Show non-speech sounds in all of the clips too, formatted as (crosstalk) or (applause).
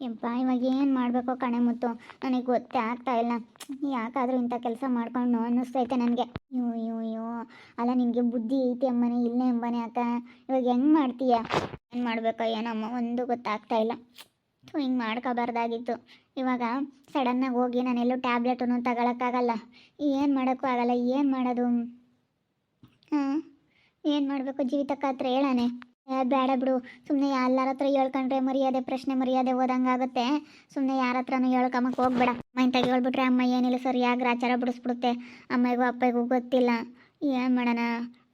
ಯಪ್ಪ, ಇವಾಗ ಏನು ಮಾಡಬೇಕು ಕಣೆ ಮುತ್ತು? ನನಗೆ ಗೊತ್ತೇ ಆಗ್ತಾ ಇಲ್ಲ. ಯಾಕಾದರೂ ಇಂಥ ಕೆಲಸ ಮಾಡ್ಕೊಂಡು ಅನ್ನಿಸ್ತೈತೆ ನನಗೆ. ಅಯ್ಯೋ ಅಯ್ಯೋ ಅಯ್ಯೋ. ಅಲ್ಲ, ನಿನಗೆ ಬುದ್ಧಿ ಐತಿ ಅಮ್ಮನೆ, ಇಲ್ಲೇ ಎಂಬನೆ ಅಕ್ಕ. ಇವಾಗ ಹೆಂಗೆ ಮಾಡ್ತೀಯ? ಏನು ಮಾಡಬೇಕೋ ಏನಮ್ಮ ಒಂದು ಗೊತ್ತಾಗ್ತಾ ಇಲ್ಲ. ಹಿಂಗೆ ಮಾಡ್ಕೋಬಾರ್ದಾಗಿತ್ತು. ಇವಾಗ ಸಡನ್ನಾಗಿ ಹೋಗಿ ನಾನೆಲ್ಲೂ ಟ್ಯಾಬ್ಲೆಟನ್ನು ತಗೊಳಕ್ಕಾಗಲ್ಲ. ಏನು ಮಾಡೋಕ್ಕೂ ಆಗಲ್ಲ. ಏನು ಮಾಡೋದು? ಹಾಂ? ಏನು ಮಾಡಬೇಕು? ಜೀವಿತಕ್ಕ ಹತ್ರ ಹೇಳಾನೆ ಬೇಡ ಬಿಡು. ಸುಮ್ಮನೆ ಎಲ್ಲರ ಹತ್ರ ಹೇಳ್ಕೊಂಡ್ರೆ ಮರ್ಯಾದೆ, ಪ್ರಶ್ನೆ ಮರ್ಯಾದೆ ಓದಂಗಾಗುತ್ತೆ ಸುಮ್ಮನೆ ಯಾರ ಹತ್ರನೂ ಹೇಳ್ಕೊಂಬಕ್ಕೆ ಹೋಗ್ಬೇಡ. ಅಮ್ಮ ಇಂತಾಗ ಹೇಳ್ಬಿಟ್ರೆ ಅಮ್ಮ ಏನಿಲ್ಲ, ಸರಿಯಾಗಿ ಆಚಾರ ಬಿಡಿಸ್ಬಿಡುತ್ತೆ. ಅಮ್ಮಗೂ ಅಪ್ಪಗೂ ಗೊತ್ತಿಲ್ಲ. ಏನು ಮಾಡೋಣ?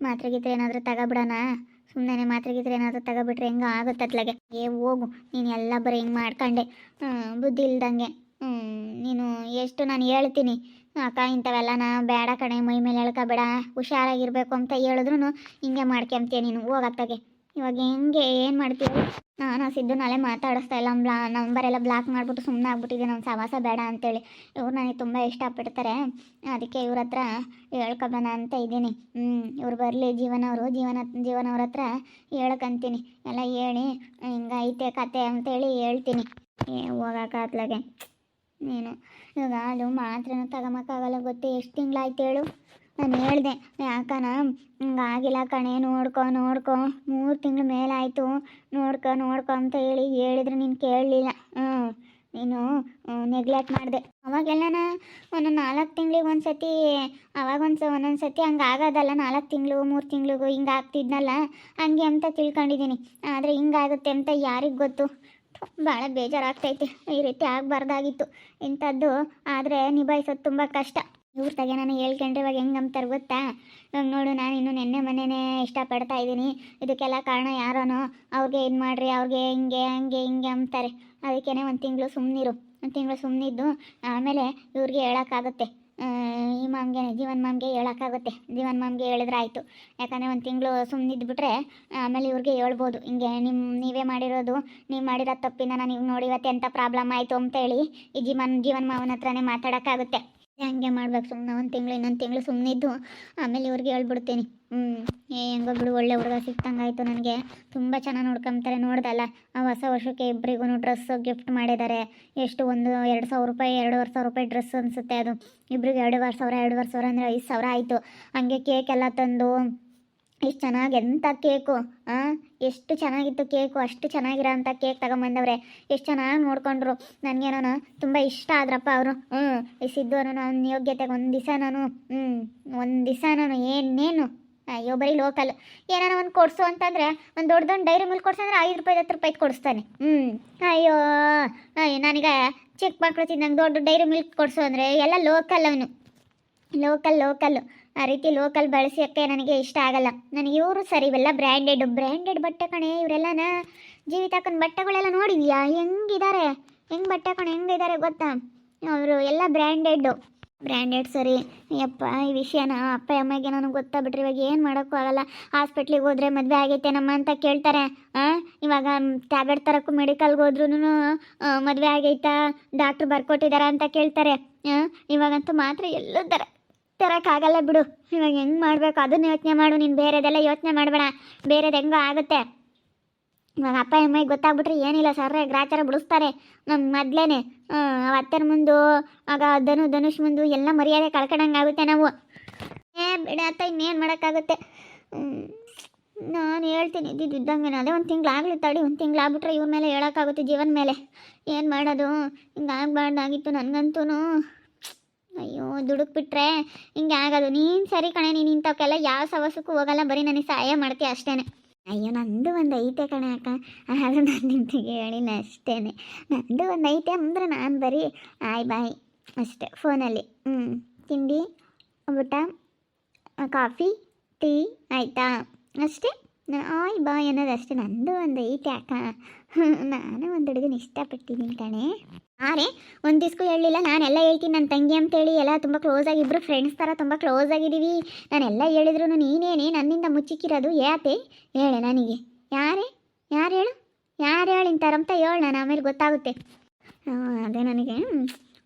ಮಾತ್ರೆ ಗೀತ್ರೆ ಏನಾದರೂ ತಗೋಬಿಡೋಣ? ಸುಮ್ಮನೆ ಮಾತ್ರೆ ಗೀತ್ರೆ ಏನಾದರೂ ತಗೋಬಿಟ್ರೆ ಹೆಂಗೋ ಆಗುತ್ತೆ ಅತ್ಲಾಗೆ ಏ, ಹೋಗು. ನೀನು ಎಲ್ಲ ಬರೀ ಹಿಂಗೆ ಮಾಡ್ಕೊಂಡೆ. ಬುದ್ಧಿ ಇಲ್ದಂಗೆ. ನೀನು ಎಷ್ಟು ನಾನು ಹೇಳ್ತೀನಿ. ಅಕ್ಕ ಇಂಥವೆಲ್ಲ ನಾ ಬೇಡ ಕಣೆ, ಮೈ ಮೇಲೆ ಹೇಳ್ಕೊಬೇಡ. ಹುಷಾರಾಗಿರ್ಬೇಕು ಅಂತ ಹೇಳಿದ್ರು ಹಿಂಗೆ ಮಾಡ್ಕೊಂತೀಯ ನೀನು. ಹೋಗತ್ತಾಗೆ ಇವಾಗ ಹೆಂಗೆ, ಏನು ಮಾಡ್ತೀವಿ? ನಾನು ಸಿದ್ದು ನಾಳೆ ಮಾತಾಡಿಸ್ತಾ ಇಲ್ಲ. ಬ್ಲಾ ನಂಬರ್ ಎಲ್ಲ ಬ್ಲಾಕ್ ಮಾಡಿಬಿಟ್ಟು ಸುಮ್ಮನೆ ಆಗ್ಬಿಟ್ಟಿದೆ ನಮ್ಮ ಸವಾಸ ಬೇಡ ಅಂತೇಳಿ. ಇವ್ರು ನನಗೆ ತುಂಬ ಇಷ್ಟಪಡ್ತಾರೆ. ಅದಕ್ಕೆ ಇವ್ರ ಹತ್ರ ಹೇಳ್ಕೊಬೋಣ ಅಂತ ಇದ್ದೀನಿ. ಹ್ಞೂ ಇವ್ರು ಬರಲಿ. ಜೀವನ ಅವರು ಜೀವನ ಜೀವನ ಅವ್ರ ಹತ್ರ ಹೇಳ್ಕಂತೀನಿ. ಎಲ್ಲ ಹೇಳಿ, ಹಿಂಗೈತೆ ಕತೆ ಅಂತೇಳಿ ಹೇಳ್ತೀನಿ. ಏ ಹೋಗೋಕ್ಕಾಗ್ಲಾಗೆ ನೀನು ಇವಾಗ ಅದು ಮಾತ್ರೆನೂ ತಗೊಂಬಕ್ಕಾಗಲ್ಲ ಗೊತ್ತೇ. ಎಷ್ಟು ತಿಂಗಳಾಯ್ತು ಹೇಳು? ನಾನು ಹೇಳ್ದೆ ಯಾಕನ ಹಿಂಗಾಗಿಲ್ಲ ಕಣೆ, ನೋಡ್ಕೊ ನೋಡ್ಕೊ, ಮೂರು ತಿಂಗಳ ಮೇಲಾಯಿತು, ನೋಡ್ಕೊ ನೋಡ್ಕೊ ಅಂತ ಹೇಳಿ ಹೇಳಿದ್ರೆ, ನೀನು ಕೇಳಲಿಲ್ಲ. ಹ್ಞೂ ನೀನು ನೆಗ್ಲೆಕ್ಟ್ ಮಾಡಿದೆ. ಅವಾಗೆಲ್ಲನ ಒಂದೊಂದು ನಾಲ್ಕು ತಿಂಗ್ಳಿಗೆ ಒಂದು ಸತಿ ಅವಾಗ ಒಂದು ಒಂದೊಂದು ಸತಿ ಹಂಗೆ ಆಗೋದಲ್ಲ, ನಾಲ್ಕು ತಿಂಗಳು, ಮೂರು ತಿಂಗಳಿಗೂ ಹಿಂಗೆ ಆಗ್ತಿದ್ನಲ್ಲ, ಹಂಗೆ ಅಂತ ತಿಳ್ಕೊಂಡಿದ್ದೀನಿ ಆದರೆ ಹಿಂಗಾಗುತ್ತೆ ಅಂತ ಯಾರಿಗೆ ಗೊತ್ತು? ಭಾಳ ಬೇಜಾರಾಗ್ತೈತೆ. ಈ ರೀತಿ ಆಗಬಾರ್ದಾಗಿತ್ತು. ಇಂಥದ್ದು ಆದರೆ ನಿಭಾಯಿಸೋದು ತುಂಬ ಕಷ್ಟ. ಇವ್ರ ತಗೆ ನಾನು ಹೇಳ್ಕೊಂಡ್ರೆ ಇವಾಗ ಹೆಂಗೆ ಅಂತಾರೆ ಗೊತ್ತಾ? ಇವಾಗ ನೋಡು, ನಾನು ಇನ್ನು ನೆನ್ನೆ ಮೊನ್ನೆನೇ ಇಷ್ಟಪಡ್ತಾ ಇದ್ದೀನಿ. ಇದಕ್ಕೆಲ್ಲ ಕಾರಣ ಯಾರೋನೋ? ಅವ್ರಿಗೆ ಇದು ಮಾಡ್ರಿ, ಅವ್ರಿಗೆ ಹಿಂಗೆ, ಹಂಗೆ, ಹಿಂಗೆ ಅಂತಾರೆ ಅದಕ್ಕೇ ಒಂದು ತಿಂಗಳು ಸುಮ್ಮನಿರು ಒಂದು ತಿಂಗಳು ಸುಮ್ಮನಿದ್ದು ಆಮೇಲೆ ಇವ್ರಿಗೆ ಹೇಳೋಕ್ಕಾಗುತ್ತೆ. ಈ ಮಾಮ್ಗೆ ಜೀವನ್ ಮಾಮ್ಗೆ ಹೇಳೋಕ್ಕಾಗುತ್ತೆ. ಜೀವನ್ ಮಾಮ್ಗೆ ಹೇಳಿದ್ರೆ ಆಯಿತು. ಯಾಕಂದರೆ ಒಂದು ತಿಂಗಳು ಸುಮ್ಮನಿದ್ಬಿಟ್ರೆ ಆಮೇಲೆ ಇವ್ರಿಗೆ ಹೇಳ್ಬೋದು. ಹಿಂಗೆ ನಿಮ್ಮ ನೀವೇ ಮಾಡಿರೋದು, ನೀವು ಮಾಡಿರೋ ತಪ್ಪಿಂದ ನೀವು ನೋಡಿ ಇವತ್ತು ಎಂಥ ಪ್ರಾಬ್ಲಮ್ ಆಯಿತು ಅಂತೇಳಿ ಈ ಜೀವನ್ ಜೀವನ್ ಮಾವನ ಹತ್ರನೇ ಮಾತಾಡೋಕ್ಕಾಗುತ್ತೆ. ಹಂಗೆ ಮಾಡ್ಬೇಕು ಸುಮ್ಮನೆ ಒಂದು ತಿಂಗಳು, ಇನ್ನೊಂದು ತಿಂಗಳು ಸುಮ್ಮನೆ ಇದ್ದು ಆಮೇಲೆ ಇವ್ರಿಗೆ ಹೇಳ್ಬಿಡ್ತೀನಿ ಹ್ಞೂ ಏ, ಹೆಂಗೋ ಬಿಡು, ಒಳ್ಳೆ ಹುಡುಗ ಸಿಕ್ತಂಗಾಯಿತು ನನಗೆ, ತುಂಬ ಚೆನ್ನಾಗಿ ನೋಡ್ಕೊಂತಾರೆ ನೋಡ್ದಲ್ಲ, ಆ ಹೊಸ ವರ್ಷಕ್ಕೆ ಇಬ್ಬರಿಗೂ ಡ್ರೆಸ್ ಗಿಫ್ಟ್ ಮಾಡಿದ್ದಾರೆ ಎಷ್ಟು ಒಂದು ಎರಡು ಸಾವಿರ ರೂಪಾಯಿ, ಎರಡೂವರೆ ಸಾವಿರ ರೂಪಾಯಿ ಡ್ರೆಸ್ ಅನಿಸುತ್ತೆ ಅದು, ಇಬ್ರಿಗೆ ಎರಡೂವರೆ ಸಾವಿರ ಎರಡೂವರೆ ಸಾವಿರ ಅಂದರೆ ಐದು ಸಾವಿರ ಆಯಿತು, ಹಂಗೆ ಕೇಕ್ ಎಲ್ಲ ತಂದು ಎಷ್ಟು ಚೆನ್ನಾಗಿ ಎಂಥ ಕೇಕು ಹಾಂ ಎಷ್ಟು ಚೆನ್ನಾಗಿತ್ತು ಕೇಕು, ಅಷ್ಟು ಚೆನ್ನಾಗಿರೋ ಅಂಥ ಕೇಕ್ ತಗೊಂಬಂದವ್ರೆ. ಎಷ್ಟು ಚೆನ್ನಾಗಿ ನೋಡ್ಕೊಂಡ್ರು. ನನಗೇನೋ ತುಂಬ ಇಷ್ಟ ಆದ್ರಪ್ಪ ಅವರು. ಹ್ಞೂ ಈ ಸಿದ್ದು ಅನ್ನೋ ಅವ್ನ ಯೋಗ್ಯತೆಗೆ ಒಂದು ದಿವಸ ನಾನು ಹ್ಞೂ ಒಂದು ದಿವಸ ನಾನು, ಏನೇನು? ಅಯ್ಯೋ, ಬರೀ ಲೋಕಲ್. ಏನಾರ ಒಂದು ಕೊಡಿಸು ಅಂತಂದರೆ, ಒಂದು ದೊಡ್ಡ ದೊಡ್ಡ ಡೈರಿ ಮಿಲ್ಕ್ ಕೊಡ್ಸಂದ್ರೆ ಐದು ರೂಪಾಯಿ ಹತ್ತು ರೂಪಾಯಿ ಕೊಡಿಸ್ತಾನೆ. ಹ್ಞೂ ಅಯ್ಯೋ ನನಗೆ ಚಿಕ್ಕ ಮಕ್ಕಳು ತಿನ್ನಂಗೆ ದೊಡ್ಡ ಡೈರಿ ಮಿಲ್ಕ್ ಕೊಡಿಸು ಅಂದರೆ ಎಲ್ಲ ಲೋಕಲ್ ಅವನು. Local local. ಆ ರೀತಿ ಲೋಕಲ್ ಬಳಸೋಕ್ಕೆ ನನಗೆ ಇಷ್ಟ ಆಗಲ್ಲ. ನನಗೆ ಇವರು ಸರಿ ಇವೆಲ್ಲ ಬ್ರ್ಯಾಂಡೆಡ್ ಬ್ರ್ಯಾಂಡೆಡ್ ಬಟ್ಟೆ ಕಣೆ, ಇವರೆಲ್ಲನ ಜೀವಿತಾಕನ ಬಟ್ಟೆಗಳೆಲ್ಲ ನೋಡಿದ್ಯಾ? ಹೆಂಗಿದ್ದಾರೆ ಹೆಂಗೆ ಬಟ್ಟೆ ಕಣೆ ಹೆಂಗಿದ್ದಾರೆ ಗೊತ್ತಾ? ಅವರು ಎಲ್ಲ ಬ್ರ್ಯಾಂಡೆಡ್ಡು ಬ್ರ್ಯಾಂಡೆಡ್ ಸರಿ. ಯಪ್ಪ, ಈ ವಿಷಯನ ಅಪ್ಪ, ಅಮ್ಮಗೆ ನನಗೆ ಗೊತ್ತಾ ಬಿಟ್ರಿ ಇವಾಗ ಏನು ಮಾಡೋಕ್ಕೂ ಆಗಲ್ಲ. ಹಾಸ್ಪಿಟ್ಲಿಗೆ ಹೋದರೆ ಮದುವೆ ಆಗೈತೆ ನಮ್ಮ ಅಂತ ಕೇಳ್ತಾರೆ. ಹಾಂ ಇವಾಗ ಟ್ಯಾಬ್ಲೆಟ್ ತರಕ್ಕೂ ಮೆಡಿಕಲ್ಗೆ ಹೋದ್ರೂ ಮದುವೆ ಆಗೈತಾ? ಡಾಕ್ಟ್ರು ಬರ್ಕೊಟ್ಟಿದ್ದಾರೆ ಅಂತ ಕೇಳ್ತಾರೆ. ಇವಾಗಂತೂ ಮಾತ್ರ ಎಲ್ಲೂ ತರ ತರೋಕ್ಕಾಗಲ್ಲ ಬಿಡು. ಇವಾಗ ಹೆಂಗೆ ಮಾಡಬೇಕು? ಅದನ್ನ ಯೋಚನೆ ಮಾಡು. ನೀನು ಬೇರೆದೆಲ್ಲ ಯೋಚನೆ ಮಾಡಬೇಡ. ಬೇರೆದು ಹೆಂಗೋ ಆಗುತ್ತೆ. ಇವಾಗ ಅಪ್ಪ ಅಮ್ಮಗೆ ಗೊತ್ತಾಗ್ಬಿಟ್ರೆ ಏನಿಲ್ಲ. ಸರ್ರೆ ಗ್ರಾಚಾರ ಬಿಡಿಸ್ತಾರೆ. ನಮ್ಮ ಮೊದ್ಲೇ ಅತ್ತರ ಮುಂದು, ಆಗ ಧನು, ಧನುಷ್ ಮುಂದು ಎಲ್ಲ ಮರ್ಯಾದೆ ಕಳ್ಕೊಂಡಂಗೆ ಆಗುತ್ತೆ ನಾವು. ಏ, ಬಿಡ ಅತ್ತ, ಇನ್ನೇನು ಮಾಡೋಕ್ಕಾಗುತ್ತೆ? ನಾನು ಹೇಳ್ತೀನಿ. ಇದ್ದಿದ್ದು ಇದ್ದಂಗೆ ಅದೇ ಒಂದು ತಿಂಗಳು ಆಗಲಿ ತಡಿ. ಒಂದು ತಿಂಗಳಾಗ್ಬಿಟ್ರೆ ಇವ್ರ ಮೇಲೆ ಹೇಳೋಕ್ಕಾಗುತ್ತೆ, ಜೀವನ ಮೇಲೆ. ಏನು ಮಾಡೋದು? ಹಿಂಗೆ ಆಗಬಾರ್ದಾಗಿತ್ತು ನನಗಂತೂ ಅಯ್ಯೋ, ದುಡುಕ್ಬಿಟ್ರೆ ಹಿಂಗೆ ಆಗೋದು. ನೀನು ಸರಿ ಕಣೆ, ನೀನು ಇಂಥವಕ್ಕೆಲ್ಲ ಯಾವ ಸವಸಕ್ಕೂ ಹೋಗಲ್ಲ. ಬರೀ ನನಗೆ ಸಹಾಯ ಮಾಡ್ತೀಯ ಅಷ್ಟೇ ಅಯ್ಯೋ, ನಂದು ಒಂದು ಐತೆ ಕಣೆ ಅಕ್ಕ. ಅದು ನಾನು ನಿಂತಿಗೆ ಹೇಳಿಲ್ಲ ಅಷ್ಟೇ ನಂದು ಒಂದು ಐತೆ ಅಂದರೆ ನಾನು ಬರೀ ಆಯ್ ಬಾಯ್ ಅಷ್ಟೇ ಫೋನಲ್ಲಿ. ಹ್ಞೂ ತಿಂಡಿ, ಊಟ, ಕಾಫಿ, ಟೀ ಆಯಿತಾ? ಅಷ್ಟೇ? ಆಯ್ ಬಾಯ್ ಅನ್ನೋದು ಅಷ್ಟೇ ನಂದು ಒಂದು ಐತೆ ಅಕ್ಕ. (laughs) ನಾನು ಒಂದು ಹುಡುಗನ ಇಷ್ಟಪಟ್ಟಿದ್ದೀನಿ ಕಣೆ. ಆರೆ ಒಂದು ದಿವ್ಸಕ್ಕೂ ಹೇಳಲಿಲ್ಲ, ನಾನೆಲ್ಲ ಹೇಳ್ತೀನಿ ನನ್ನ ತಂಗಿ ಅಂತೇಳಿ, ಎಲ್ಲ ತುಂಬ ಕ್ಲೋಸ್ ಆಗಿ ಇಬ್ಬರು ಫ್ರೆಂಡ್ಸ್ ಥರ ತುಂಬ ಕ್ಲೋಸ್ ಆಗಿದ್ದೀವಿ ನಾನೆಲ್ಲ ಹೇಳಿದ್ರು ನೀನೇನೆ ನನ್ನಿಂದ ಮುಚ್ಚಿಕ್ಕಿರೋದು ಯಾತೆ ಹೇಳೆ ನನಗೆ. ಯಾರೇ? ಯಾರು ಹೇಳು? ಯಾರು ಹೇಳು ಅಂತ ಹೇಳು ನಾನು ಆಮೇಲೆ ಗೊತ್ತಾಗುತ್ತೆ. ಅದೇ ನನಗೆ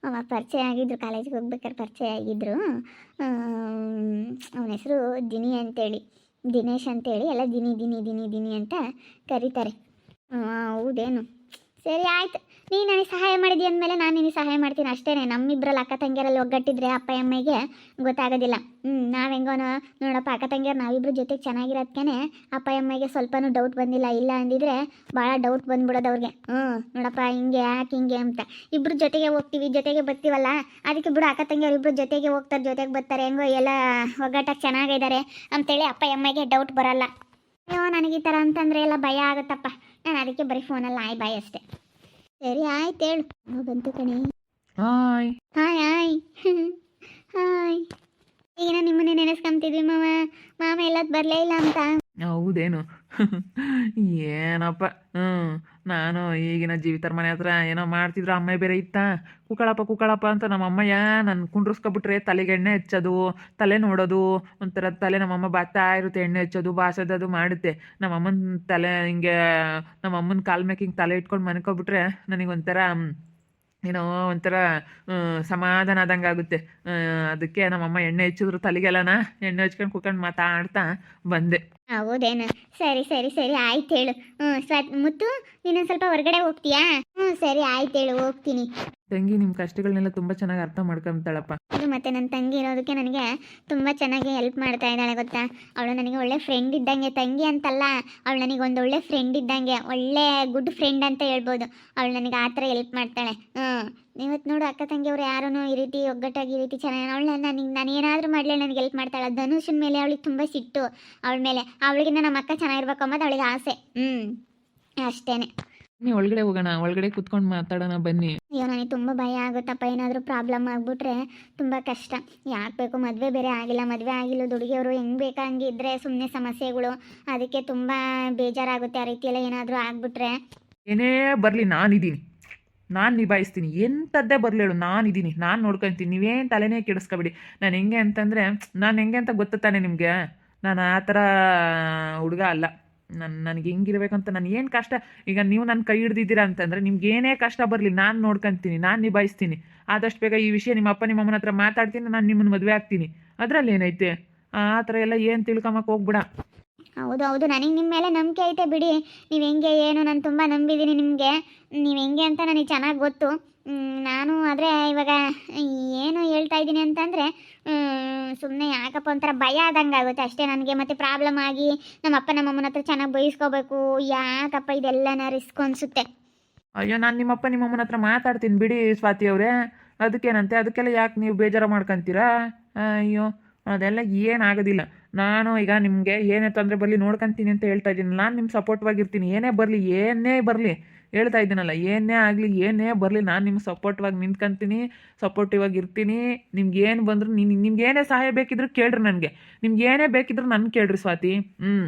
ಅವ ಪರಿಚಯ ಆಗಿದ್ರು ಕಾಲೇಜಿಗೆ ಹೋಗ್ಬೇಕಾದ್ರೆ ಪರಿಚಯ ಆಗಿದ್ರು. ಅವನ ಹೆಸರು ದಿನಿ ಅಂತೇಳಿ, ದಿನೇಶ್ ಅಂತೇಳಿ, ಎಲ್ಲ ದಿನಿ ದಿನಿ ದಿನಿ ದಿನಿ ಅಂತ ಕರೀತಾರೆ. ಹೌದೇನು? ಸರಿ, ಆಯ್ತು. ನೀನು ನನಗೆ ಸಹಾಯ ಮಾಡಿದ್ಯ ಅಂದಮೇಲೆ ನಾನು ನಿನಗೆ ಸಹಾಯ ಮಾಡ್ತೀನಿ ಅಷ್ಟೇ ನಮ್ಮಿಬ್ಬರಲ್ಲಿ ಅಕ್ಕ ತಂಗಿಯರಲ್ಲಿ ಒಗ್ಗಟ್ಟಿದ್ರೆ ಅಪ್ಪ ಅಮ್ಮಗೆ ಗೊತ್ತಾಗೋದಿಲ್ಲ. ಹ್ಞೂ ನಾವು ಹೆಂಗೋನೋ ನೋಡಪ್ಪ, ಅಕ್ಕ ತಂಗಿಯರು ನಾವಿಬ್ರು ಜೊತೆಗೆ ಚೆನ್ನಾಗಿರೋದಕ್ಕೆ ಅಪ್ಪ ಅಮ್ಮಗೆ ಸ್ವಲ್ಪನೂ ಡೌಟ್ ಬಂದಿಲ್ಲ. ಇಲ್ಲ ಅಂದಿದ್ರೆ ಭಾಳ ಡೌಟ್ ಬಂದ್ಬಿಡೋದು ಅವ್ರಿಗೆ. ಹ್ಞೂ ನೋಡಪ್ಪ, ಹಿಂಗೆ, ಯಾಕೆ ಹಿಂಗೆ ಅಂತ. ಇಬ್ರು ಜೊತೆಗೆ ಹೋಗ್ತೀವಿ, ಜೊತೆಗೆ ಬರ್ತೀವಲ್ಲ? ಅದಕ್ಕೆ ಬಿಡು, ಅಕ್ಕ ತಂಗಿಯರು ಇಬ್ರು ಜೊತೆಗೆ ಹೋಗ್ತಾರೆ, ಜೊತೆಗೆ ಬರ್ತಾರೆ. ಹೆಂಗೋ ಎಲ್ಲ ಒಗ್ಗಟ್ಟಾಗಿ ಚೆನ್ನಾಗಿದ್ದಾರೆ ಅಂತೇಳಿ ಅಪ್ಪ ಅಮ್ಮಗೆ ಡೌಟ್ ಬರಲ್ಲ. ಅಯ್ಯೋ, ನನಗೆ ಈ ಥರ ಅಂತಂದರೆ ಎಲ್ಲ ಭಯ ಆಗುತ್ತಪ್ಪ. ನಾನು ಅದಕ್ಕೆ ಬರೀ ಫೋನಲ್ಲಿ ಆಯ್ ಬಾಯ್ ಅಷ್ಟೇ. ಸರಿ ಆಯ್ತು ಹೇಳು. ಬಂತು ಕಣೆ. ಹಾಯ್. Hi hi. (laughs) ಹಾಯ್. ಈಗ ನಾನು ನಿಮ್ಮನ್ನೇ ನೆನೆಸ್ಕೊಂತಿದ್ವಿ ಮಾವ. ಮಾಮ ಎಲ್ಲದ್ ಬರಲೇ ಇಲ್ಲ ಅಂತ. ಹೌದೇನು? ಏನಪ್ಪ? ಹ್ಞೂ ನಾನು ಈಗಿನ ಜೀವಿತರ ಮನೆ ಹತ್ರ ಏನೋ ಮಾಡ್ತಿದ್ರು, ಅಮ್ಮ ಬೇರೆ ಇತ್ತ? ಕುಕ್ಕಳಪ್ಪ ಕುಕ್ಕಳಪ್ಪ ಅಂತ ನಮ್ಮ ನನ್ನ ಕುಂಡ್ರಸ್ಕೊಬಿಟ್ರೆ ತಲೆಗೆ ಎಣ್ಣೆ ಹಚ್ಚೋದು, ತಲೆ ನೋಡೋದು, ಒಂಥರ ತಲೆ ನಮ್ಮಮ್ಮ ಬಾತಾ ಇರುತ್ತೆ, ಎಣ್ಣೆ ಹಚ್ಚೋದು ಬಾಸೋದು ಮಾಡುತ್ತೆ. ನಮ್ಮಮ್ಮನ ತಲೆ ಹಿಂಗೆ ನಮ್ಮ ಅಮ್ಮನ ಕಾಲ್ ಮ್ಯಾಕೆ ಹಿಂಗೆ ತಲೆ ಇಟ್ಕೊಂಡು ಮನ್ಕೊಬಿಟ್ರೆ ನನಗೆ ಒಂಥರ ಏನೋ ಒಂಥರ ಸಮಾಧಾನ ಆದಂಗೆ ಆಗುತ್ತೆ. ಅದಕ್ಕೆ ನಮ್ಮಮ್ಮ ಎಣ್ಣೆ ಹಚ್ಚಿದ್ರು ತಲೆಗೆಲ್ಲನ, ಎಣ್ಣೆ ಹಚ್ಕೊಂಡು ಕುತ್ಕೊಂಡು ಮಾತಾಡ್ತಾ ಬಂದೆ. ಹೌದೇನು? ಸರಿ ಸರಿ ಸರಿ ಆಯ್ತು ಹೇಳು. ಹ್ಞೂ ಸ್ವ ಮುತ್ತು ನೀನೊಂದು ಸ್ವಲ್ಪ ಹೊರಗಡೆ ಹೋಗ್ತೀಯಾ? ಹ್ಞೂ ಸರಿ ಆಯ್ತು ಹೇಳು ಹೋಗ್ತೀನಿ. ತಂಗಿ ನಿಮ್ಮ ಕಷ್ಟಗಳನ್ನೆಲ್ಲ ತುಂಬ ಚೆನ್ನಾಗಿ ಅರ್ಥ ಮಾಡ್ಕೊಂತಾಳಪ್ಪ. ಇದು ಮತ್ತೆ ನನ್ನ ತಂಗಿ ಇರೋದಕ್ಕೆ ನನಗೆ ತುಂಬ ಚೆನ್ನಾಗಿ ಹೆಲ್ಪ್ ಮಾಡ್ತಾ ಇದ್ದಾಳೆ ಗೊತ್ತಾ? ಅವಳು ನನಗೆ ಒಳ್ಳೆ ಫ್ರೆಂಡ್ ಇದ್ದಂಗೆ ತಂಗಿ ಅಂತಲ್ಲ ಅವಳು ನನಗೆ ಒಂದು ಒಳ್ಳೆ ಫ್ರೆಂಡ್ ಇದ್ದಂಗೆ ಒಳ್ಳೆ ಗುಡ್ ಫ್ರೆಂಡ್ ಅಂತ ಹೇಳ್ಬೋದು. ಅವಳು ನನಗೆ ಆ ಥರ ಹೆಲ್ಪ್ ಮಾಡ್ತಾಳೆ. ಹ್ಞೂ ಇವತ್ತು ನೋಡು ಅಕ್ಕ ತಂಗಿ ಅವ್ರು ಯಾರೂ ಈ ರೀತಿ ಒಗ್ಗಟ್ಟಾಗಿ ಈ ರೀತಿ ಚೆನ್ನಾಗಿ ಅವಳು ನನಗೆ ನಾನು ಏನಾದರೂ ಮಾಡಲಿ ನನಗೆ ಹೆಲ್ಪ್ ಮಾಡ್ತಾಳೆ. ಧನುಷನ ಮೇಲೆ ಅವಳಿಗೆ ತುಂಬ ಸಿಟ್ಟು. ಅವಳ ಮೇಲೆ. ಅವಳಿಗಿಂತ ನಮ್ಮ ಅಕ್ಕ ಚೆನ್ನಾಗಿರ್ಬೇಕು ಅನ್ನೋದು ಅವಳಿಗೆ ಆಸೆ. ಹ್ಞೂ ಅಷ್ಟೇನೆ. ನೀ ಒಳಗಡೆ ಹೋಗೋಣ. ಒಳಗಡೆ ಕುತ್ಕೊಂಡು ಮಾತಾಡೋಣ ಬನ್ನಿ. ಅಯ್ಯೋ ನನಗೆ ತುಂಬ ಭಯ ಆಗುತ್ತಪ್ಪ. ಏನಾದರೂ ಪ್ರಾಬ್ಲಮ್ ಆಗಿಬಿಟ್ರೆ ತುಂಬ ಕಷ್ಟ. ಯಾಕೆ ಬೇಕು? ಮದುವೆ ಬೇರೆ ಆಗಿಲ್ಲ. ಮದುವೆ ಆಗಿಲ್ಲ. ದುಡುಗಿಯವರು ಹೆಂಗೆ ಬೇಕಂಗೆ ಇದ್ದರೆ ಸುಮ್ಮನೆ ಸಮಸ್ಯೆಗಳು. ಅದಕ್ಕೆ ತುಂಬ ಬೇಜಾರಾಗುತ್ತೆ ಆ ರೀತಿಯೆಲ್ಲ ಏನಾದರೂ ಆಗಿಬಿಟ್ರೆ. ಏನೇ ಬರಲಿ ನಾನಿದ್ದೀನಿ. ನಾನು ನಿಭಾಯಿಸ್ತೀನಿ. ಎಂಥದ್ದೇ ಬರಲಿ ನಾನು ಇದ್ದೀನಿ ನಾನು ನೋಡ್ಕೊತೀನಿ. ನೀವೇನು ತಲೆನೇ ಕೆಡಿಸ್ಕೋಬೇಡಿ. ನಾನು ಹೆಂಗೆ ಅಂತಂದರೆ, ನಾನು ಹೆಂಗೆ ಅಂತ ಗೊತ್ತಾನೆ ನಿಮಗೆ. ನಾನು ಆ ಥರ ಹುಡುಗ ಅಲ್ಲ. ನಾನು, ನನಗೆ ಅಂತ ನಾನು ಏನು ಕಷ್ಟ, ಈಗ ನೀವು ನನ್ನ ಕೈ ಹಿಡ್ದಿದ್ದೀರಾ ಅಂತಂದರೆ ನಿಮ್ಗೆ ಏನೇ ಕಷ್ಟ ಬರಲಿ, ನಾನು ನೋಡ್ಕೊತೀನಿ, ನಾನು ನಿಭಾಯಿಸ್ತೀನಿ. ಆದಷ್ಟು ಬೇಗ ಈ ವಿಷಯ ನಿಮ್ಮ ಅಪ್ಪ, ನಿಮ್ಮ ಅಮ್ಮನ ಹತ್ರ ಮಾತಾಡ್ತೀನಿ, ನಾನು ನಿಮ್ಮನ್ನು ಮದುವೆ ಆಗ್ತೀನಿ. ಅದರಲ್ಲಿ ಏನೈತೆ ಆ ಥರ ಎಲ್ಲ ಏನು ತಿಳ್ಕೊಂಬಕ್ಕೆ ಹೋಗ್ಬಿಡ. ಹೌದು ಹೌದು. ನನಗೆ ನಿಮ್ಮ ಮೇಲೆ ನಂಬಿಕೆ ಐತೆ ಬಿಡಿ. ನೀವು ಹೆಂಗೆ, ಏನು, ನಾನು ತುಂಬ ನಂಬಿದ್ದೀನಿ ನಿಮಗೆ. ನೀವು ಹೆಂಗೆ ಅಂತ ನನಗೆ ಚೆನ್ನಾಗಿ ಗೊತ್ತು. ನಾನು ಆದರೆ ಇವಾಗ ಏನು ಹೇಳ್ತಾ ಇದ್ದೀನಿ ಅಂತಂದರೆ ಸುಮ್ಮನೆ ಯಾಕಪ್ಪ ಒಂಥರ ಭಯ ಆದಂಗೆ ಆಗುತ್ತೆ. ಅಷ್ಟೇ ನನಗೆ ಮತ್ತೆ ಪ್ರಾಬ್ಲಮ್ ಆಗಿ ನಮ್ಮ ಅಪ್ಪ, ನಮ್ಮ ಅಮ್ಮನ ಹತ್ರ ಚೆನ್ನಾಗಿ ಬೈಸ್ಕೋಬೇಕು. ಯಾಕಪ್ಪ ಇದೆಲ್ಲನ ರಿಸ್ಕ್ ಅನಿಸುತ್ತೆ. ಅಯ್ಯೋ, ನಾನು ನಿಮ್ಮಪ್ಪ ನಿಮ್ಮಮ್ಮನ ಹತ್ರ ಮಾತಾಡ್ತೀನಿ ಬಿಡಿ ಸ್ವಾತಿ ಅವರೇ. ಅದಕ್ಕೇನಂತೆ? ಅದಕ್ಕೆಲ್ಲ ಯಾಕೆ ನೀವು ಬೇಜಾರು ಮಾಡ್ಕೊಂತೀರಾ? ಅಯ್ಯೋ. ಅದೆಲ್ಲ ಏನಾಗೋದಿಲ್ಲ ನಾನು ಈಗ ನಿಮಗೆ ಏನೇ ತೊಂದರೆ ಬರಲಿ ನೋಡ್ಕೊಂತೀನಿ ಅಂತ ಹೇಳ್ತಾ ಇದ್ದೀನಿ. ನಾನು ನಿಮ್ಮ ಸಪೋರ್ಟ್ವಾಗಿರ್ತೀನಿ ಏನೇ ಬರಲಿ ಏನೇ ಬರಲಿ ಹೇಳ್ತಾ ಇದ್ದೀನಲ್ಲ, ಏನೇ ಆಗಲಿ, ಏನೇ ಬರಲಿ ನಾನು ನಿಮ್ಮ ಸಪೋರ್ಟ್ವಾಗಿ ನಿಂತ್ಕೊಂತೀನಿ ಸಪೋರ್ಟಿವ್ ಇರ್ತೀನಿ. ನಿಮ್ಗೆ ಏನು ಬಂದರೂ ನಿಮ್ಗೆ ನಿಮ್ಗೆ ಏನೇ ಸಹಾಯ ಬೇಕಿದ್ರು ಕೇಳ್ರಿ ನನಗೆ. ನಿಮ್ಗೆ ಏನೇ ಬೇಕಿದ್ರು ನನ್ನ ಕೇಳ್ರಿ ಸ್ವಾತಿ. ಹ್ಞೂ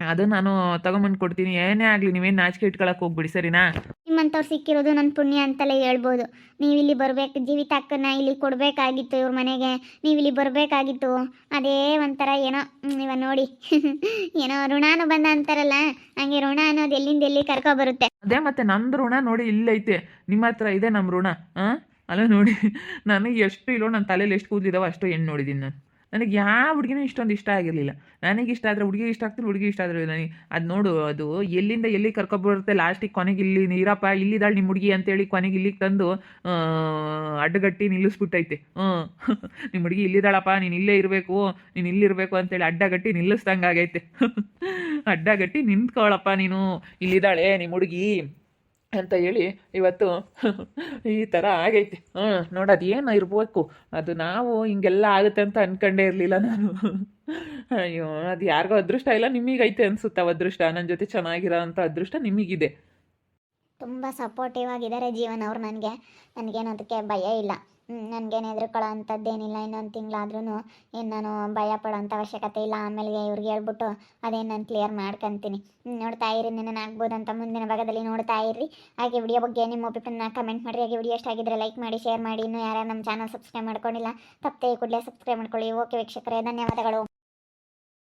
ಅದು ನಾನು ತಗೊಂಬಂದು ಕೊಡ್ತೀನಿ. ಏನೇ ಆಗಲಿ ನೀವೇನು ನಾಚಿಕೆ ಇಟ್ಕೊಳಕ್ಕೆ ಹೋಗ್ಬಿಡಿ, ಸರಿನಾ? ನಿಮ್ಮಂಥವ್ರು ಸಿಕ್ಕಿರೋದು ನನ್ನ ಪುಣ್ಯ ಅಂತಲೇ ಹೇಳ್ಬೋದು. ನೀವಿಲ್ಲಿ ಬರಬೇಕು ಜೀವಿತ ಅಕ್ಕನ ಇಲ್ಲಿ ಕೊಡಬೇಕಾಗಿತ್ತು ಇವ್ರ ಮನೆಗೆ. ನೀವಿಲ್ಲಿ ಬರಬೇಕಾಗಿತ್ತು. ಅದೇ ಒಂಥರ ಏನೋ ಇವ ನೋಡಿ, (laughs) ಏನೋ ಋಣಾನು ಬಂದ ಅಂತಾರಲ್ಲ, ಹಂಗೆ ಋಣ ಅನ್ನೋದು ಎಲ್ಲಿಂದ ಎಲ್ಲಿ ಕರ್ಕೊ ಬರುತ್ತೆ. ಅದೇ ಮತ್ತೆ ನಂದು ಋಣ ನೋಡಿ ಇಲ್ಲೈತೆ. ನಿಮ್ಮ ಹತ್ರ ಇದೆ ನಮ್ಮ ಋಣ ಹಾಂ ಅಲ್ಲ ನೋಡಿ, ನನಗೆ ಎಷ್ಟು ಇಲ್ಲೋ ನನ್ನ ತಲೆಯಲ್ಲಿ ಎಷ್ಟು ಕೂದಲಿದಾವೋ ಅಷ್ಟು ಹೆಣ್ಣು ನೋಡಿದ್ದೀನಿ ನಾನು. ನನಗೆ ಯಾವ ಹುಡುಗಿನೂ ಇಷ್ಟೊಂದು ಇಷ್ಟ ಆಗಿರಲಿಲ್ಲ. ನನಗೆ ಇಷ್ಟ ಆದರೆ ಹುಡುಗಿ ಇಷ್ಟ ಆಗ್ತೀನಿ ಹುಡುಗಿ ಇಷ್ಟ ಆದರೆ ನನಗೆ ಅದು ನೋಡು, ಅದು ಎಲ್ಲಿಂದ ಎಲ್ಲಿ ಕರ್ಕೊಬರುತ್ತೆ ಲಾಸ್ಟಿಗೆ ಕೊನೆಗೆ ಇಲ್ಲಿ ನೀರಪ್ಪ, ಇಲ್ಲಿದ್ದಾಳೆ ನಿಮ್ಮ ಹುಡುಗಿ ಅಂತೇಳಿ ಕೊನೆಗೆ ಇಲ್ಲಿಗೆ ತಂದು ಅಡ್ಡಗಟ್ಟಿ ನಿಲ್ಲಿಸ್ಬಿಟ್ಟೈತೆ. ಹ್ಞೂ (laughs) ನಿಮ್ಮ ಹುಡುಗಿ ಇಲ್ಲಿದ್ದಾಳಪ್ಪ, ನೀನು ಇಲ್ಲೇ ಇರಬೇಕು, ನೀನು ಇಲ್ಲಿರಬೇಕು ಅಂತೇಳಿ ಅಡ್ಡಗಟ್ಟಿ ನಿಲ್ಲಿಸ್ದಂಗೆ ಆಗೈತೆ (laughs) ಅಡ್ಡಗಟ್ಟಿ ನಿಂತ್ಕೊಳಪ್ಪ ನೀನು. ಇಲ್ಲಿದ್ದಾಳೆ ನಿಮ್ಮ ಹುಡುಗಿ. ಅಂತ ಹೇಳಿ ಇವತ್ತು ಈ ಥರ ಆಗೈತೆ. ಹ್ಞೂ ನೋಡೋದು ಏನು ಇರಬೇಕು. ಅದು ನಾವು ಹಿಂಗೆಲ್ಲ ಆಗುತ್ತೆ ಅಂತ ಅನ್ಕಂಡೇ ಇರಲಿಲ್ಲ ನಾನು. ಅಯ್ಯೋ, ಅದು ಯಾರಿಗೋ ಅದೃಷ್ಟ ಇಲ್ಲ, ನಿಮಗೈತೆ ಅನಿಸುತ್ತೆ ಅದೃಷ್ಟ. ನನ್ನ ಜೊತೆ ಚೆನ್ನಾಗಿರೋ ಅಂಥ ಅದೃಷ್ಟ ನಿಮಗಿದೆ. ತುಂಬ ಸಪೋರ್ಟಿವ್ ಆಗಿದ್ದಾರೆ ಜೀವನ ಅವ್ರು ನನಗೆ. ನನಗೇನು ಅದಕ್ಕೆ ಭಯ ಇಲ್ಲ. ನನಗೇನು ಹೆದರ್ಕೊಳ್ಳೋ ಅಂಥದ್ದೇನಿಲ್ಲ. ಇನ್ನೊಂದು ತಿಂಗಳಾದ್ರೂ ಏನು ನಾನು ಭಯ ಪಡೋ ಅಂಥ ಅವಶ್ಯಕತೆ ಇಲ್ಲ. ಆಮೇಲೆ ಇವ್ರಿಗೆ ಹೇಳ್ಬಿಟ್ಟು ಅದೇನು ನಾನು ಕ್ಲಿಯರ್ ಮಾಡ್ಕೊತೀನಿ. ನೋಡ್ತಾ ಇರಿ, ನನ್ನ ಅಂತ ಮುಂದಿನ ಭಾಗದಲ್ಲಿ ನೋಡ್ತಾ ಇರ್ರಿ. ಹಾಗೆ ವಿಡಿಯೋ ಬಗ್ಗೆ ನಿಮ್ಮ ಒಪಿನಿಯನ್ನ ಕಮೆಂಟ್ ಮಾಡಿರಿ. ಹಾಗೆ ವಿಡಿಯೋ ಆಗಿದ್ರೆ ಲೈಕ್ ಮಾಡಿ ಶೇರ್ ಮಾಡಿ. ಇನ್ನೂ ಯಾರು ನಮ್ಮ ಚಾನಲ್ ಸಬ್ಸ್ಕ್ರೈಬ್ ಮಾಡ್ಕೊಂಡಿಲ್ಲ, ತಪ್ಪದೆ ಕೂಡಲೇ ಸಬ್ಸ್ಕ್ರೈಬ್ ಮಾಡ್ಕೊಳ್ಳಿ. ಓಕೆ ವೀಕ್ಷಕರೇ, ಧನ್ಯವಾದಗಳು.